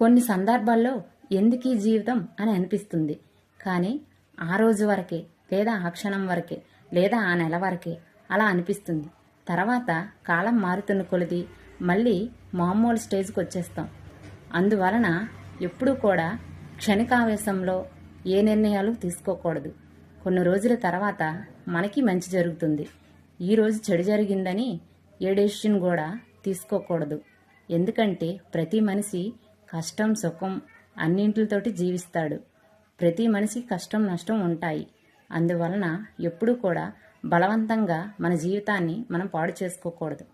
కొన్ని సందర్భాల్లో ఎందుకు జీవితం అని అనిపిస్తుంది. కానీ ఆ రోజు వరకే లేదా ఆ క్షణం వరకే లేదా ఆ నెల వరకే అలా అనిపిస్తుంది. తర్వాత కాలం మారుతున్న కొలిది మళ్ళీ మామూలు స్టేజ్కి వచ్చేస్తాం. అందువలన ఎప్పుడూ కూడా క్షణికావేశంలో ఏ నిర్ణయాలు తీసుకోకూడదు. కొన్ని రోజుల తర్వాత మనకి మంచి జరుగుతుంది. ఈరోజు చెడు జరిగిందని ఏ డెసిషన్ కూడా తీసుకోకూడదు. ఎందుకంటే ప్రతి మనిషి కష్టం సుఖం అన్నింటితోటి జీవిస్తాడు. ప్రతి మనిషి కష్టం నష్టం ఉంటాయి. అందువలన ఎప్పుడూ కూడా బలవంతంగా మన జీవితాన్ని మనం పాడు చేసుకోకూడదు.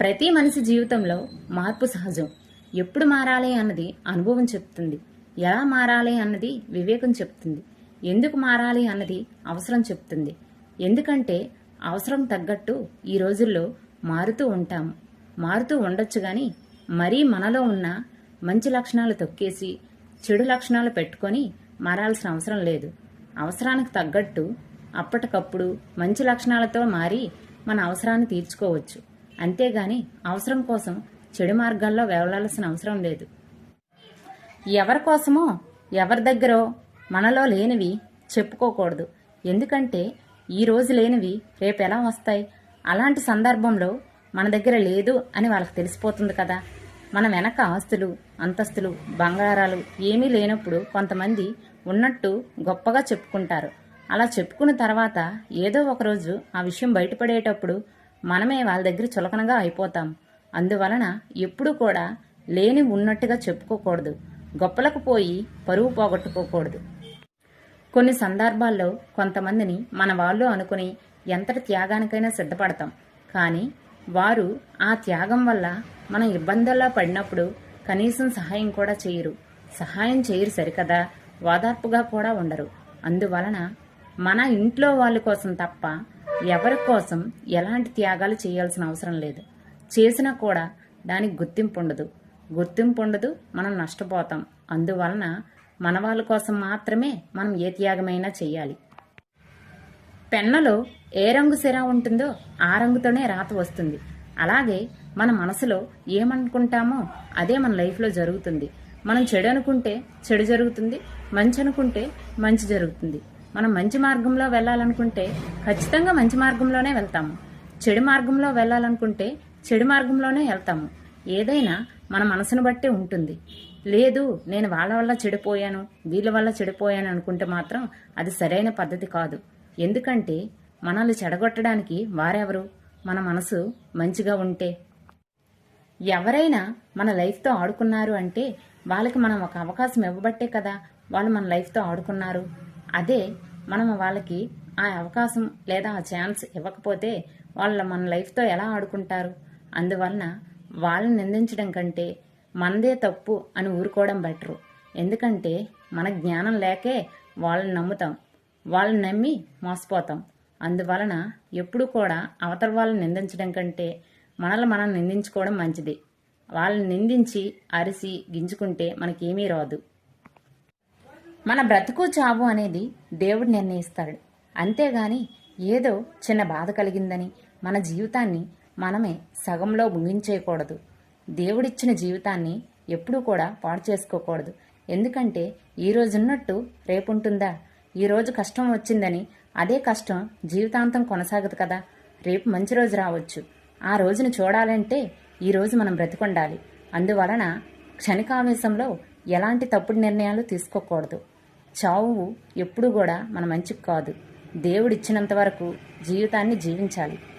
ప్రతి మనిషి జీవితంలో మార్పు సహజం. ఎప్పుడు మారాలి అన్నది అనుభవం చెప్తుంది. ఎలా మారాలి అన్నది వివేకం చెప్తుంది. ఎందుకు మారాలి అన్నది అవసరం చెప్తుంది. ఎందుకంటే అవసరం తగ్గట్టు ఈ రోజుల్లో మారుతూ ఉంటాము. మారుతూ ఉండొచ్చు కానీ మరీ మనలో ఉన్న మంచి లక్షణాలు తొక్కేసి చెడు లక్షణాలు పెట్టుకొని మారాల్సిన అవసరం లేదు. అవసరానికి తగ్గట్టు అప్పటికప్పుడు మంచి లక్షణాలతో మారి మన అవసరాన్ని తీర్చుకోవచ్చు. అంతేగాని అవసరం కోసం చెడు మార్గాల్లో వెళ్ళాల్సిన అవసరం లేదు. ఎవరి కోసమో ఎవరి దగ్గరో మనలో లేనివి చెప్పుకోకూడదు. ఎందుకంటే ఈ రోజు లేనివి రేపు ఎలా వస్తాయి? అలాంటి సందర్భంలో మన దగ్గర లేదు అని వాళ్ళకి తెలిసిపోతుంది కదా. మన వెనక ఆస్తులు అంతస్తులు బంగారాలు ఏమీ లేనప్పుడు కొంతమంది ఉన్నట్టు గొప్పగా చెప్పుకుంటారు. అలా చెప్పుకున్న తర్వాత ఏదో ఒకరోజు ఆ విషయం బయటపడేటప్పుడు మనమే వాళ్ళ దగ్గర చులకనగా అయిపోతాం. అందువలన ఎప్పుడూ కూడా లేని ఉన్నట్టుగా చెప్పుకోకూడదు. గొప్పలకు పోయి పరువు పోగొట్టుకోకూడదు. కొన్ని సందర్భాల్లో కొంతమందిని మన వాళ్ళు అనుకుని ఎంతటి త్యాగానికైనా సిద్ధపడతాం. కానీ వారు ఆ త్యాగం వల్ల మనం ఇబ్బందుల్లో పడినప్పుడు కనీసం సహాయం కూడా చేయరు. సహాయం చేయరు సరికదా? ఓదార్పుగా కూడా ఉండరు. అందువలన మన ఇంట్లో వాళ్ళ కోసం తప్ప ఎవరి కోసం ఎలాంటి త్యాగాలు చేయాల్సిన అవసరం లేదు. చేసినా కూడా దానికి గుర్తింపు ఉండదు. గుర్తింపు ఉండదు మనం నష్టపోతాం. అందువలన మన వాళ్ళ కోసం మాత్రమే మనం ఏ త్యాగమైనా చేయాలి. పెన్నలో ఏ రంగు సిరా ఉంటుందో ఆ రంగుతోనే రాత వస్తుంది. అలాగే మన మనసులో ఏమనుకుంటామో అదే మన లైఫ్లో జరుగుతుంది. మనం చెడు అనుకుంటే చెడు జరుగుతుంది మంచి అనుకుంటే మంచి జరుగుతుంది. మనం మంచి మార్గంలో వెళ్ళాలనుకుంటే ఖచ్చితంగా మంచి మార్గంలోనే వెళ్తాము. చెడు మార్గంలో వెళ్ళాలనుకుంటే చెడు మార్గంలోనే వెళ్తాము. ఏదైనా మన మనసును బట్టే ఉంటుంది. లేదు నేను వాళ్ళ వల్ల చెడిపోయాను వీళ్ళ వల్ల చెడిపోయాను అనుకుంటే మాత్రం అది సరైన పద్ధతి కాదు. ఎందుకంటే మనల్ని చెడగొట్టడానికి వారెవరు? మన మనసు మంచిగా ఉంటే. ఎవరైనా మన లైఫ్తో ఆడుకున్నారు అంటే వాళ్ళకి మనం ఒక అవకాశం ఇవ్వబట్టే కదా వాళ్ళు మన లైఫ్తో ఆడుకున్నారు. అదే మనం వాళ్ళకి ఆ అవకాశం లేదా ఆ ఛాన్స్ ఇవ్వకపోతే వాళ్ళ మన లైఫ్తో ఎలా ఆడుకుంటారు? అందువలన వాళ్ళని నిందించడం కంటే మనదే తప్పు అని ఊరుకోవడం బెటరు. ఎందుకంటే మన జ్ఞానం లేకే వాళ్ళని నమ్ముతాం. వాళ్ళని నమ్మి మోసపోతాం. అందువలన ఎప్పుడు కూడా అవతల వాళ్ళని నిందించడం కంటే మనల్ని మనం నిందించుకోవడం మంచిది. వాళ్ళని నిందించి అరిసి గింజుకుంటే మనకేమీ రాదు. మన బ్రతుకు చావు అనేది దేవుడు నిర్ణయిస్తాడు. అంతేగాని ఏదో చిన్న బాధ కలిగిందని మన జీవితాన్ని మనమే సగంలో ముగించేయకూడదు. దేవుడిచ్చిన జీవితాన్ని ఎప్పుడూ కూడా పాడు చేసుకోకూడదు. ఎందుకంటే ఈ రోజు ఉన్నట్టు రేపుంటుందా ఈరోజు కష్టం వచ్చిందని అదే కష్టం జీవితాంతం కొనసాగదు కదా. రేపు మంచి రోజు రావచ్చు. ఆ రోజును చూడాలంటే ఈ రోజు మనం బ్రతికొండాలి. అందువలన క్షణికావేశంలో ఎలాంటి తప్పుడు నిర్ణయాలు తీసుకోకూడదు. చావు ఎప్పుడు కూడా మన మంచికి కాదు. దేవుడిచ్చినంత వరకు జీవితాన్ని జీవించాలి.